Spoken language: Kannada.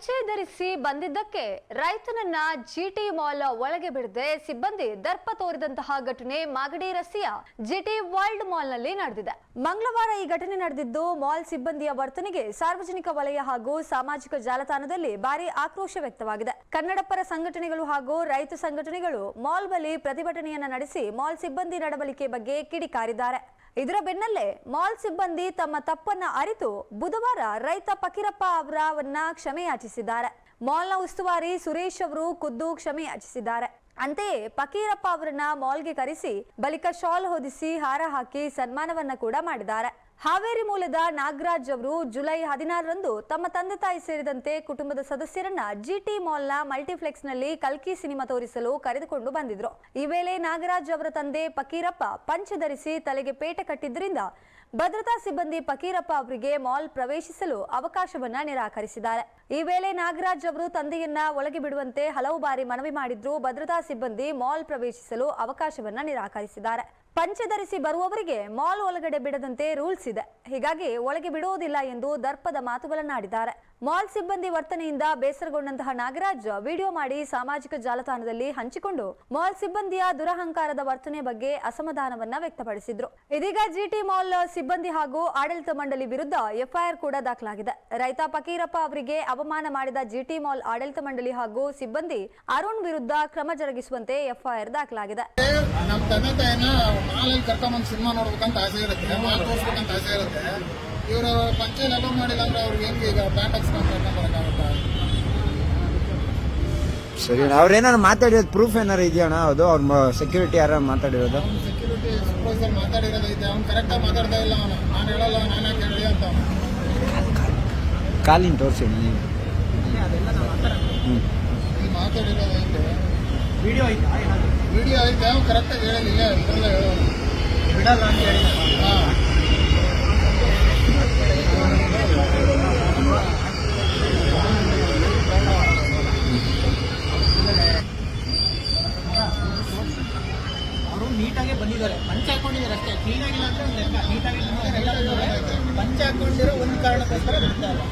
ಪಂಚೆ ಧರಿಸಿ ಬಂದಿದ್ದಕ್ಕೆ ರೈತನನ್ನ ಜಿಟಿ ಮಾಲ್ ಒಳಗೆ ಬಿಡದೆ ಸಿಬ್ಬಂದಿ ದರ್ಪ ತೋರಿದಂತಹ ಘಟನೆ ಮಾಗಡಿ ರಸ್ತೆಯ ಜಿಟಿ ವರ್ಲ್ಡ್ ಮಾಲ್ನಲ್ಲಿ ನಡೆದಿದೆ. ಮಂಗಳವಾರ ಈ ಘಟನೆ ನಡೆದಿದ್ದು, ಮಾಲ್ ಸಿಬ್ಬಂದಿಯ ವರ್ತನೆಗೆ ಸಾರ್ವಜನಿಕ ವಲಯ ಹಾಗೂ ಸಾಮಾಜಿಕ ಜಾಲತಾಣದಲ್ಲಿ ಭಾರಿ ಆಕ್ರೋಶ ವ್ಯಕ್ತವಾಗಿದೆ. ಕನ್ನಡಪರ ಸಂಘಟನೆಗಳು ಹಾಗೂ ರೈತ ಸಂಘಟನೆಗಳು ಮಾಲ್ ಬಳಿ ಪ್ರತಿಭಟನೆಯನ್ನ ನಡೆಸಿ ಮಾಲ್ ಸಿಬ್ಬಂದಿ ನಡವಳಿಕೆ ಬಗ್ಗೆ ಕಿಡಿಕಾರಿದ್ದಾರೆ. ಇದರ ಬೆನ್ನಲ್ಲೇ ಮಾಲ್ ಸಿಬ್ಬಂದಿ ತಮ್ಮ ತಪ್ಪನ್ನ ಅರಿತು ಬುಧವಾರ ರೈತ ಪಕೀರಪ್ಪ ಅವರವನ್ನ ಕ್ಷಮೆಯಾಚಿಸಿದ್ದಾರೆ ಮಾಲ್ನ ಉಸ್ತುವಾರಿ ಸುರೇಶ್ ಅವರು ಖುದ್ದು ಕ್ಷಮೆಯಾಚಿಸಿದ್ದಾರೆ ಅಂತೆಯೇ ಪಕೀರಪ್ಪ ಅವರನ್ನ ಮಾಲ್ಗೆ ಕರೆಸಿ ಬಳಿಕ ಶಾಲ್ ಹೊದಿಸಿ ಹಾರ ಹಾಕಿ ಸನ್ಮಾನವನ್ನ ಕೂಡ ಮಾಡಿದ್ದಾರೆ. ಹಾವೇರಿ ಮೂಲದ ನಾಗರಾಜ್ ಅವರು ಜುಲೈ ಹದಿನಾರರಂದು ತಮ್ಮ ತಂದೆ ತಾಯಿ ಸೇರಿದಂತೆ ಕುಟುಂಬದ ಸದಸ್ಯರನ್ನ ಜಿಟಿ ಮಾಲ್ನ ಮಲ್ಟಿಪ್ಲೆಕ್ಸ್ನಲ್ಲಿ ಕಲ್ಕಿ ಸಿನಿಮಾ ತೋರಿಸಲು ಕರೆದುಕೊಂಡು ಬಂದಿದ್ರು. ಈ ವೇಳೆ ನಾಗರಾಜ್ ಅವರ ತಂದೆ ಫಕೀರಪ್ಪ ಪಂಚ ಧರಿಸಿ ತಲೆಗೆ ಪೇಟ ಕಟ್ಟಿದ್ದರಿಂದ ಭದ್ರತಾ ಸಿಬ್ಬಂದಿ ಫಕೀರಪ್ಪ ಅವರಿಗೆ ಮಾಲ್ ಪ್ರವೇಶಿಸಲು ಅವಕಾಶವನ್ನ ನಿರಾಕರಿಸಿದ್ದಾರೆ. ಈ ವೇಳೆ ನಾಗರಾಜ್ ಅವರು ತಂದೆಯನ್ನ ಒಳಗೆ ಬಿಡುವಂತೆ ಹಲವು ಬಾರಿ ಮನವಿ ಮಾಡಿದ್ರು. ಭದ್ರತಾ ಸಿಬ್ಬಂದಿ ಮಾಲ್ ಪ್ರವೇಶಿಸಲು ಅವಕಾಶವನ್ನ ನಿರಾಕರಿಸಿದ್ದಾರೆ. ಪಂಚೆ ಧರಿಸಿ ಬರುವವರಿಗೆ ಮಾಲ್ ಒಳಗಡೆ ಬಿಡದಂತೆ ರೂಲ್ಸ್ ಇದೆ. ಹೀಗಾಗಿ ಒಳಗೆ ಬಿಡುವುದಿಲ್ಲ ಎಂದು ದರ್ಪದ ಮಾತುಗಳನ್ನಾಡಿದ್ದಾರೆ. ಮಾಲ್ ಸಿಬ್ಬಂದಿ ವರ್ತನೆಯಿಂದ ಬೇಸರಗೊಂಡಂತಹ ನಾಗರಾಜ್ ವಿಡಿಯೋ ಮಾಡಿ ಸಾಮಾಜಿಕ ಜಾಲತಾಣದಲ್ಲಿ ಹಂಚಿಕೊಂಡು ಮಾಲ್ ಸಿಬ್ಬಂದಿಯ ದುರಹಂಕಾರದ ವರ್ತನೆ ಬಗ್ಗೆ ಅಸಮಾಧಾನವನ್ನ ವ್ಯಕ್ತಪಡಿಸಿದ್ರು. ಇದೀಗ ಜಿಟಿ ಮಾಲ್ ಸಿಬ್ಬಂದಿ ಹಾಗೂ ಆಡಳಿತ ಮಂಡಳಿ ವಿರುದ್ಧ ಎಫ್ಐಆರ್ ಕೂಡ ದಾಖಲಾಗಿದೆ. ರೈತ ಫಕೀರಪ್ಪ ಅವರಿಗೆ ಅವಮಾನ ಮಾಡಿದ ಜಿಟಿ ಮಾಲ್ ಆಡಳಿತ ಮಂಡಳಿ ಹಾಗೂ ಸಿಬ್ಬಂದಿ ಅರುಣ್ ವಿರುದ್ಧ ಕ್ರಮ ಜರುಗಿಸುವಂತೆ ಎಫ್ಐಆರ್ ದಾಖಲಾಗಿದೆ. ಮಾಲಲ್ಲಿ ಕರ್ಕೊಂಬಂದು ಸಿನಿಮಾ ನೋಡ್ಬೇಕಂತ ಆಸೆ ಇರುತ್ತೆ ಮಾಲ್ ತೋರಿಸ್ಬೇಕಂತ ಆಸೆ ಇರುತ್ತೆ. ಇವರು ಪಂಚಾಯತ್ ಅಲೋ ಮಾಡಿಲ್ಲ ಅಂದ್ರೆ ಅವ್ರಿಗೆ ಹೆಂಗೆ ಈಗ ಪ್ಯಾಂಟ್ ಹಾಕ್ಸ್ಕೊಂಡು ಕರ್ಕೊಂಡ್ ಬರೋಕ್ಕಾಗುತ್ತಾ? ಸರಿ ಅವ್ರೇನಾರು ಮಾತಾಡಿರೋದು ಪ್ರೂಫ್ ಏನಾರು ಇದೆಯಣ್ಣ? ಅದು ಅವ್ರ ಸೆಕ್ಯೂರಿಟಿ ಯಾರು ಮಾತಾಡಿರೋದು? ಅವ್ನು ಸೆಕ್ಯೂರಿಟಿ ಸೂಪರ್ವೈಸರ್ ಮಾತಾಡಿರೋದೈತೆ ಅವ್ನು ಕರೆಕ್ಟಾಗಿ ಮಾತಾಡ್ತಾ ಇಲ್ಲ ಅವನು. ನಾನು ಹೇಳಲ್ಲ ನಾನು ಯಾಕೆ ಹೇಳಿ ಅಂತ ಕಾಲಿನ ತೋರಿಸಿ ನೀವು ಮಾತಾಡಿರೋದೈತೆ ವಿಡಿಯೋ ಐತಾ. ವಿಡಿಯೋ ಐತೆ ಕರೆಕ್ಟಾಗಿ ಹೇಳಿಲ್ಲ ಇದ್ರಲ್ಲ ಹೇಳೋನು ಬಿಡಲ್ಲ ಅಂತ ಹೇಳಿ ಹಾಂ. ಅವರು ನೀಟಾಗೆ ಬಂದಿದ್ದಾರೆ. ಪಂಚ ಹಾಕೊಂಡಿದ್ದಾರೆ ಅಷ್ಟೇ. ಕ್ಲೀನ್ ಆಗಿಲ್ಲ ಅಂದ್ರೆ ಒಂದು ಲೆಕ್ಕ. ನೀಟಾಗಿ ಪಂಚ ಹಾಕೊಂಡಿರೋ ಒಂದು ಕಾರಣಕ್ಕೋಸ್ಕರ ಬಿಡ್ತಾ ಇಲ್ಲ.